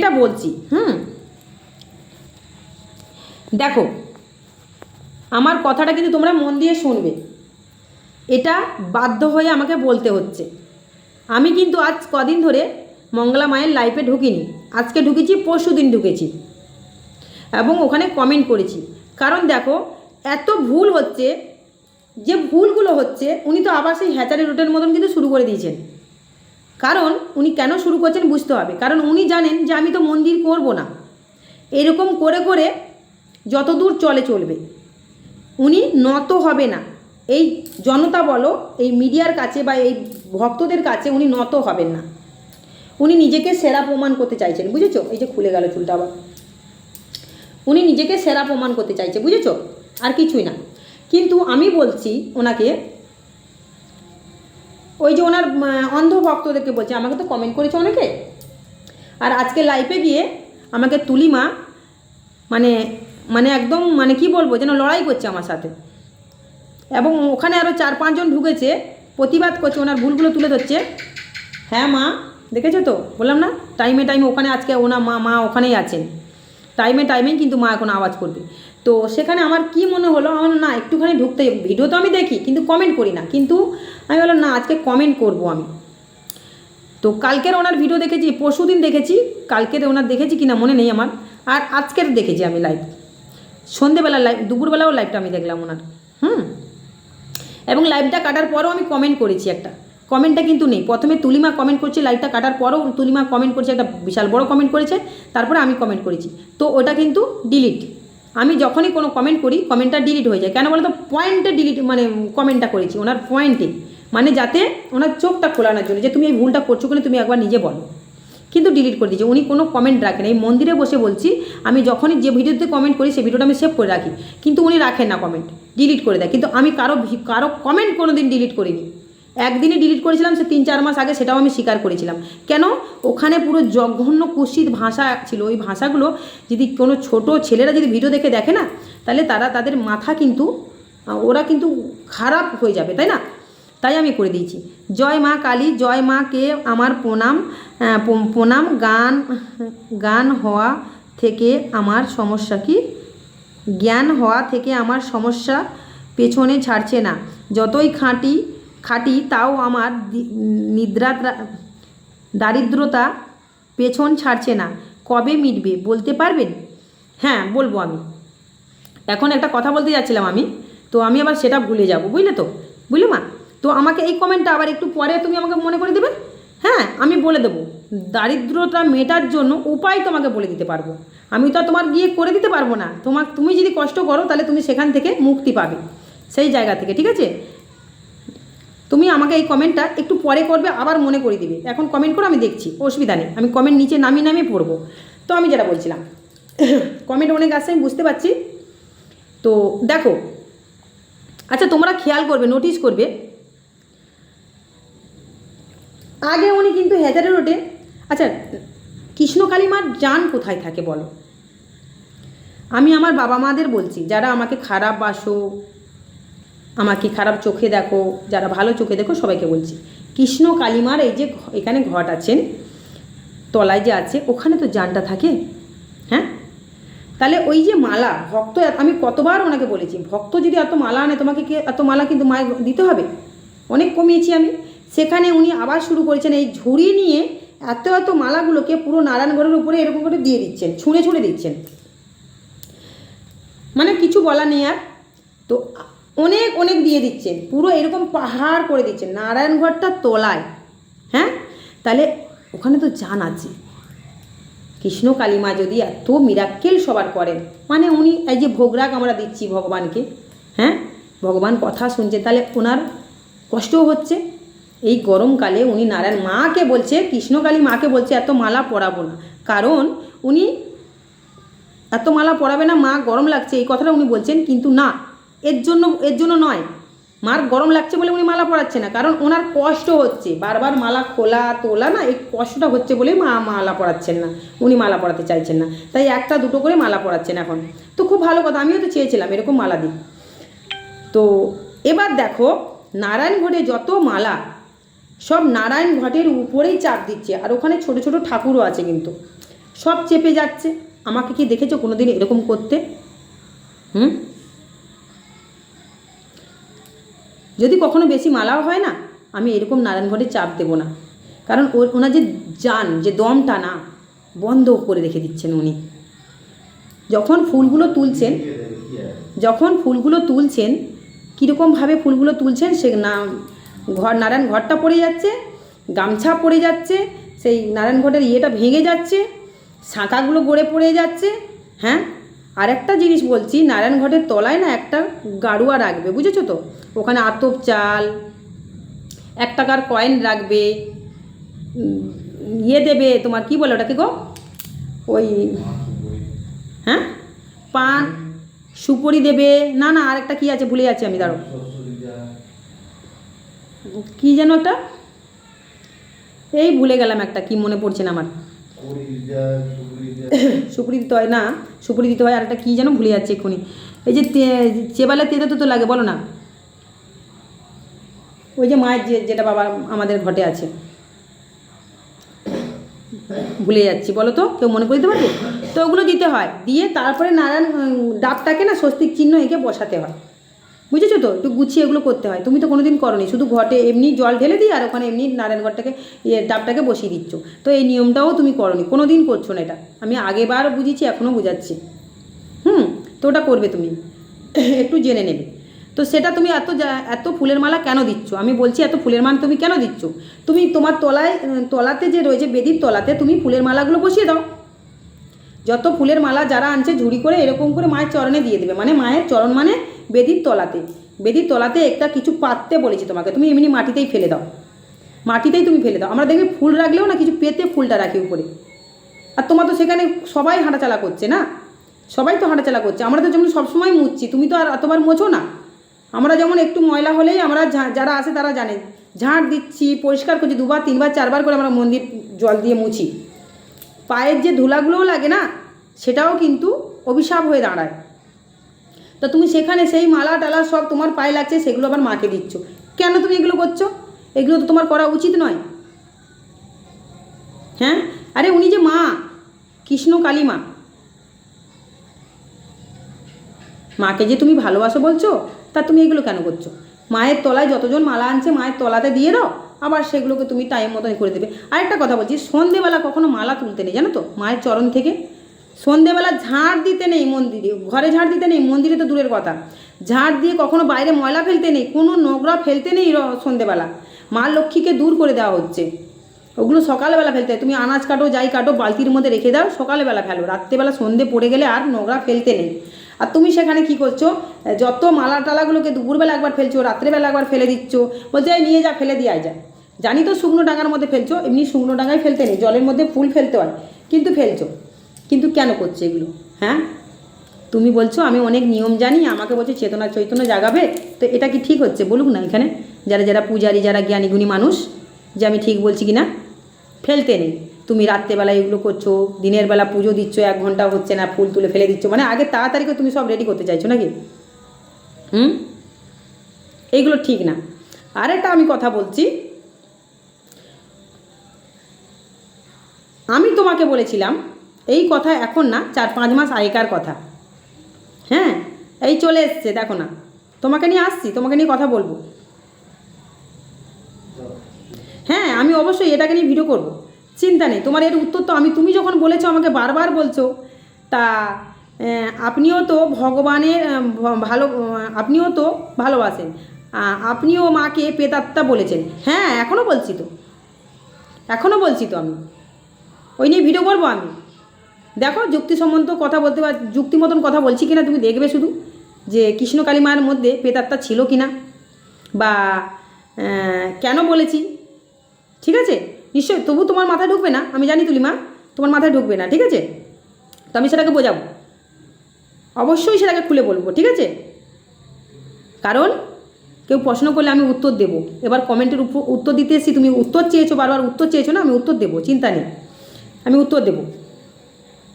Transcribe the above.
যেটা বলছি, হুম? দেখো, আমার কথাটা কিন্তু তোমরা মন দিয়ে শুনবে। এটা বাধ্য হয়ে আমাকে বলতে হচ্ছে। আমি কিন্তু আজ কদিন ধরে মঙ্গলা মায়ের লাইফে ঢুকিনি। আজকে ঢুকেছি, পরশু দিন ঢুকেছি। এবং ওখানে কমেন্ট করেছি। কারণ দেখো, এত ভুল হচ্ছে, যে ভুলগুলো হচ্ছে, উনি তো আবার সেই হ্যাচারি রোটের মতন কিন্তু শুরু করে দিয়েছেন। কারণ উনি কেন শুরু করছেন বুঝতে হবে। কারণ উনি জানেন যে আমি তো মন্দির করব না। এরকম করে করে যত দূর চলে চলবে, উনি নত হবে না। এই জনতা বলো, এই মিডিয়ার কাছে বা এই ভক্তদের কাছে উনি নত হবেন না। উনি নিজেকে সেরা প্রমাণ করতে চাইছেন, বুঝেছ? এই যে খুলে গেল চুলটা আবার। উনি নিজেকে সেরা প্রমাণ করতে চাইছে, বুঝেছ? আর কিছুই না। কিন্তু আমি বলছি ওনাকে ওই যে ওনার অন্ধ ভক্তদেরকে বলছে, আমাকে তো কমেন্ট করেছে অনেকে। আর আজকে লাইফে গিয়ে আমাকে তুলিমা মানে মানে একদম মানে কি বলব, যেন লড়াই করছে আমার সাথে। এবং ওখানে আরও চার পাঁচজন ঢুকেছে, প্রতিবাদ করছে, ওনার ভুলগুলো তুলে ধরছে। হ্যাঁ মা, দেখেছ তো? বললাম না টাইমে টাইমে ওখানে আজকে ওনার মা মা ওখানেই আছেন। টাইমে টাইমেই কিন্তু মা এখন আওয়াজ করবে। তো সেখানে আমার কি মনে হলো আমার না, একটুখানি ঢুকতে ভিডিও তো আমি দেখি, কিন্তু কমেন্ট করি না। কিন্তু আমি বললাম, না, আজকে কমেন্ট করব আমি। তো কালকের ওনার ভিডিও দেখেছি পরশু দিন দেখেছি, কালকের ওনার দেখেছি কিনা মনে নেই আমার, আর আজকের দেখেছি আমি লাইভ সন্ধেবেলা লাইভ দুপুরবেলাও লাইভটা আমি দেখলাম ওনার। হুম? এবং লাইভটা কাটার পরও আমি কমেন্ট করেছি একটা। কমেন্টটা কিন্তু নেই। প্রথমে তুলিমা কমেন্ট করছে লাইভটা কাটার পরও তুলিমা কমেন্ট করছে, একটা বিশাল বড় কমেন্ট করেছে, তারপরে আমি কমেন্ট করেছি। তো ওটা কিন্তু ডিলিট আমি যখনই কোনো কমেন্ট করি কমেন্টটা ডিলিট হয়ে যায়। কেন বলো তো পয়েন্টে ডিলিট মানে কমেন্টটা করেছি, ওনার পয়েন্টে মানে যাতে ওনার চোখটা খোলানোর জন্য, যে তুমি এই ভুলটা করছ কিনা তুমি একবার নিজে বলো। কিন্তু ডিলিট করে দিয়েছে, উনি কোনো কমেন্ট রাখেন এই মন্দিরে বসে বলছি, আমি যখনই যে ভিডিওতে কমেন্ট করি, সেই ভিডিওটা আমি সেভ করে রাখি। কিন্তু উনি রাখেন না কমেন্ট ডিলিট করে দেয়। কিন্তু আমি কারও কারও কমেন্ট কোনো দিন ডিলিট করিনি। একদিনই ডিলিট করেছিলাম, সে তিন, চার মাস আগে সেটাও আমি স্বীকার করেছিলাম। কেন? ওখানে পুরো জঘন্য কুৎসিত ভাষা ছিল। ওই ভাষাগুলো যদি কোনো ছোট ছেলেরা যদি ভিডিও দেখে দেখে না, তাহলে তারা তাদের মাথা কিন্তু ওরা কিন্তু খারাপ হয়ে যাবে, তাই না? তাই আমি করে দিয়েছি। জয় মা কালী, জয় মা কে আমার প্রণাম প্রণাম, গান গান হওয়া থেকে আমার সমস্যা কি? জ্ঞান হওয়া থেকে আমার সমস্যা পেছনে ছাড়ছে না। যতই খাঁটি খাটি, তাও আমার নিদ্রা দারিদ্রতা পেছন ছাড়ছে না। কবে মিটবে, বলতে পারবেন? হ্যাঁ বলব আমি। এখন একটা কথা বলতে যাচ্ছিলাম আমি, তো আমি আবার সেটা ভুলে যাব, বুঝলে তো? বুঝলে মা? তো আমাকে এই কমেন্টটা আবার একটু পরে তুমি আমাকে মনে করে দেবে? হ্যাঁ আমি বলে দেবো। দারিদ্রতা মেটার জন্য উপায় তোমাকে বলে দিতে পারব। আমি তো তোমার গিয়ে করে দিতে পারব না। তোমার তুমি যদি কষ্ট করো, তাহলে তুমি সেখান থেকে মুক্তি পাবে। সেই জায়গা থেকে, ঠিক আছে? তুমি আমাকে এই কমেন্টটা একটু পরে করবে, আবার মনে করে দিবে। এখন কমেন্ট করো, আমি দেখছি, অসুবিধা নেই। আমি কমেন্ট নিচে নামিয়ে নামিয়ে পড়ব। তো আমি যেটা বলছিলাম কমেন্ট অনেক আসছে, আমি বুঝতে পারছি। তো দেখো আচ্ছা তোমরা খেয়াল করবে নোটিস করবে। আগে উনি কিন্তু হেজারে রোডে আচ্ছা কৃষ্ণকালী মার যান কোথায় থাকে বলো? আমি আমার বাবা মাদের বলছি, যারা আমাকে খারাপ বাসো আমাকে খারাপ চোখে দেখো, যারা ভালো চোখে দেখো সবাইকে বলছি। কৃষ্ণ কালিমার এই যে এখানে ঘট আছেন, তলায় যে আছে, ওখানে তো যানটা থাকে। হ্যাঁ? তাহলে ওই যে মালা, ভক্ত আমি কতবার ওনাকে বলেছি, ভক্ত যদি এত মালা আনে, তোমাকে কি এত মালা কিন্তু মায়ের দিতে হবে? অনেক কমিয়েছি আমি। সেখানে উনি আবার শুরু করেছেন, এই ঝুড়ি নিয়ে এত এত মালাগুলোকে পুরো নারায়ণগড়ের উপরে এরকম করে দিয়ে দিচ্ছেন, ছুঁড়ে ছুঁড়ে দিচ্ছেন। মানে কিছু বলা নেই আর। তো অনেক অনেক দিয়ে দিচ্ছেন। পুরো এরকম পাহাড় করে দিচ্ছেন। নারায়ণগড়টা তোলায়। হ্যাঁ? তাহলে ওখানে তো জান আছে। কৃষ্ণ কালীমা যদি এত মিরাক্কেল সবার করেন। মানে উনি এই যে ভোগরাগ আমরা দিচ্ছি ভগবানকে। হ্যাঁ? ভগবান কথা শুনছে, তাহলে ওনার কষ্টও হচ্ছে। এই গরমকালে উনি নারায়ণ মাকে বলছে কৃষ্ণকালী মাকে বলছে, এত মালা পরাবো না। কারণ উনি এত মালা পরাবে না, মা গরম লাগছে, এই কথাটা উনি বলছেন। কিন্তু না এর জন্য এর জন্য নয়। মার গরম লাগছে বলে উনি মালা পরাচ্ছে না। কারণ ওনার কষ্ট হচ্ছে। বারবার মালা খোলা তোলা না, এই কষ্টটা হচ্ছে বলেই মা মালা পরাচ্ছেন না। উনি মালা পরাতে চাইছেন না। তাই একটা, দুটো করে মালা পরাচ্ছেন এখন। তো খুব ভালো কথা, আমিও তো চেয়েছিলাম এরকম মালা দিই তো এবার দেখো, নারায়ণ যত মালা, সব নারায়ণ ঘটের উপরেই চাপ দিচ্ছে। আর ওখানে ছোট ছোট ঠাকুরও আছে কিন্তু। সব চেপে যাচ্ছে। আমাকে কি দেখেছ কোনো দিন এরকম করতে? হুম? যদি কখনো বেশি মালাও হয় না, আমি এরকম নারায়ণঘটে চাপ দেবো না। কারণ ওর, ওনার যে যান, যে দমটা না, বন্ধ করে রেখে দিচ্ছেন উনি। যখন ফুলগুলো তুলছেন, যখন ফুলগুলো তুলছেন, কীরকমভাবে ফুলগুলো তুলছেন, সে না, ঘর, নারায়ণ ঘরটা পড়ে যাচ্ছে, গামছা পড়ে যাচ্ছে, সেই নারায়ণ ঘটের ইয়েটা ভেঙে যাচ্ছে, শাঁখাগুলো গড়ে পড়ে যাচ্ছে হ্যাঁ? আর একটা জিনিস বলছি, নারায়ণ ঘটের তলায় না একটা গাড়ুয়া রাখবে, বুঝেছ তো? ওখানে আতপ চাল, এক টাকার কয়েন রাখবে ইয়ে দেবে, তোমার কি বলে ওটাকে গো? ওই হ্যাঁ? পান, সুপরি দেবে, না না, আরেকটা কি আছে, ভুলে যাচ্ছি আমি দাঁড়ো কি যেন একটা? এই ভুলে গেলাম একটা, কি মনে পড়ছে না আমার? সুপুরি দিতে হয় না সুপুরি দিতে হয় আর একটা কী যেন ভুলে যাচ্ছে এক্ষুনি। এই যে চেবালে তেতে তো তো লাগে, বলো না। ওই যে মায়ের যে, যেটা বাবা আমাদের ঘটে আছে। ভুলে যাচ্ছি, বলো তো, কেউ মনে করে দিতে পারবে? তো ওগুলো দিতে হয়, দিয়ে তারপরে নারায়ণ ডাবটাকে না স্বস্তিক চিহ্ন এঁকে বসাতে হয়। বুঝেছ তো? একটু গুছিয়ে এগুলো করতে হয়। তুমি তো কোনো কোনোদিন করনি, শুধু ঘটে এমনি জল ঢেলে দিই আর ওখানে এমনি নারায়ণগড়টাকে ইয়ে ডাবটাকে বসিয়ে দিচ্ছ। তো এই নিয়মটাও তুমি করনি কোনো দিন করছ না এটা। আমি আগেবার বুঝিয়েছি এখনও বুঝাচ্ছি। হুম, তো ওটা করবে তুমি। একটু জেনে নেবে। তো সেটা তুমি এত এত ফুলের মালা কেন দিচ্ছ? আমি বলছি এত ফুলের মালা তুমি কেন দিচ্ছ? তুমি তোমার তলায় তলাতে যে রয়েছে বেদির তলাতে তুমি ফুলের মালাগুলো বসিয়ে দাও। যত ফুলের মালা যারা আনছে ঝুড়ি করে এরকম করে মায়ের চরণে দিয়ে দেবে। মানে মায়ের চরণ মানে বেদির তলাতে। বেদির তলাতে একটা কিছু পাততে বলেছি তোমাকে, তুমি এমনি মাটিতেই ফেলে দাও। মাটিতেই তুমি ফেলে দাও। আমরা দেখবি ফুল রাখলেও না কিছু পেতে ফুলটা রাখি উপরে। আর তোমার তো সেখানে সবাই হাঁটাচালা করছে না? সবাই তো হাঁটাচালা করছে। আমরা তো যেমন সবসময় মুছছি, তুমি তো আর এতবার মোছো না। আমরা যেমন একটু ময়লা হলেই আমরা যারা আসে তারা জানে। ঝাঁট দিচ্ছি, পরিষ্কার করছি, দুবার, তিনবার, চারবার করে আমরা মন্দির জল দিয়ে মুছি। পায়ের যে ধুলাগুলোও লাগে না, সেটাও কিন্তু অভিশাপ হয়ে দাঁড়ায়। তো তুমি সেখানে সেই মালা টালা সব তোমার পায়ে লাগছে, সেগুলো আবার মাকে দিচ্ছ। কেন তুমি এগুলো করছ? এগুলো তো তোমার করা উচিত নয়। হ্যাঁ? আরে উনি যে মা, কৃষ্ণ কালী মা মাকে যে তুমি ভালোবাসো বলছো, তা তুমি এগুলো কেন করছ? মায়ের তলায় যতজন মালা আনছে, মায়ের তলাতে দিয়ে দাও, আবার সেগুলোকে তুমি টাইম মতন করে দেবে। আরেকটা কথা বলছি, সন্ধেবেলা কখনো মালা তুলতে নেই, জানো তো? মায়ের চরণ থেকে সন্ধেবেলা ঝাড় দিতে নেই মন্দিরে, ঘরে ঝাড় দিতে নেই, মন্দিরে তো দূরের কথা। ঝাড় দিয়ে কখনো বাইরে ময়লা ফেলতে নেই, কোনো নোংরা ফেলতে নেই সন্ধেবেলা। মা লক্ষ্মীকে দূর করে দেওয়া হচ্ছে। ওগুলো সকালবেলা ফেলতে, তুমি আনাজ কাটো, যাই কাটো, বালতির মধ্যে রেখে দাও, সকালবেলা ফেলো। রাত্রেবেলা সন্ধে পড়ে গেলে আর নোংরা ফেলতে নেই। আর তুমি সেখানে কি করছ? যত মালা টালাগুলোকে দুপুরবেলা একবার ফেলছো, রাত্রেবেলা একবার ফেলে দিচ্ছ, বলছে নিয়ে যা, ফেলে দিয়ে যা। জানি তো শুকনো ডাঙার মধ্যে ফেলছো, এমনি শুকনো ডাঙায় ফেলতে নেই, জলের মধ্যে ফুল ফেলতে হয়, কিন্তু ফেলছো। কিন্তু কেন করছে এগুলো? হ্যাঁ? তুমি বলছো, আমি অনেক নিয়ম জানি, আমাকে বলছো চেতনা চৈতন্য জাগাবে, তো এটা কি ঠিক হচ্ছে? বলুক না এখানে। যারা যারা পূজারি, যারা জ্ঞানীগুণী মানুষ, যে আমি ঠিক বলছি কি না ফেলতে নেই। তুমি রাত্রেবেলা এগুলো করছ, দিনের বেলা পুজো দিচ্ছ, এক ঘণ্টা হচ্ছে না, ফুল তুলে ফেলে দিচ্ছ মানে আগে তাড়াতাড়ি তুমি সব রেডি করতে চাইছো নাকি? হুম? এইগুলো ঠিক না। আরেকটা আমি কথা বলছি। আমি তোমাকে বলেছিলাম এই কথা এখন না, চার পাঁচ মাস আগেকার কথা। হ্যাঁ এই চলে এসছে, দেখো না। তোমাকে নিয়ে আসছি, তোমাকে নিয়ে কথা বলব। হ্যাঁ আমি অবশ্যই এটাকে নিয়ে ভিডিও করব। চিন্তা নেই, তোমার এর উত্তর তো আমি, তুমি যখন বলেছ আমাকে বারবার বলছো, তা আপনিও তো ভগবানের ভালো আপনিও তো ভালোবাসেন। আপনিও মাকে পেতাত্তা বলেছেন। হ্যাঁ এখনও বলছি তো। এখনও বলছি তো আমি। ওই নিয়ে ভিডিও করব আমি। দেখো যুক্তিসম্মত কথা বলতে পার যুক্তি মতন কথা বলছি কিনা তুমি দেখবে শুধু যে কৃষ্ণকালী মায়ের মধ্যে পেতাত্তা ছিল কিনা বা কেন বলেছি? ঠিক আছে? নিশ্চয়ই তবু তোমার মাথায় ঢুকবে না। আমি জানি তুলিমা তোমার মাথায় ঢুকবে না, ঠিক আছে? তো আমি সেটাকে বোঝাবো। অবশ্যই সেটাকে খুলে বলব, ঠিক আছে? কারণ কেউ প্রশ্ন করলে আমি উত্তর দেবো। এবার কমেন্টের উপর উত্তর দিতে এসেছি, তুমি উত্তর চেয়েছো, বারবার উত্তর চেয়েছো না, আমি উত্তর দেবো, চিন্তা নেই। আমি উত্তর দেবো।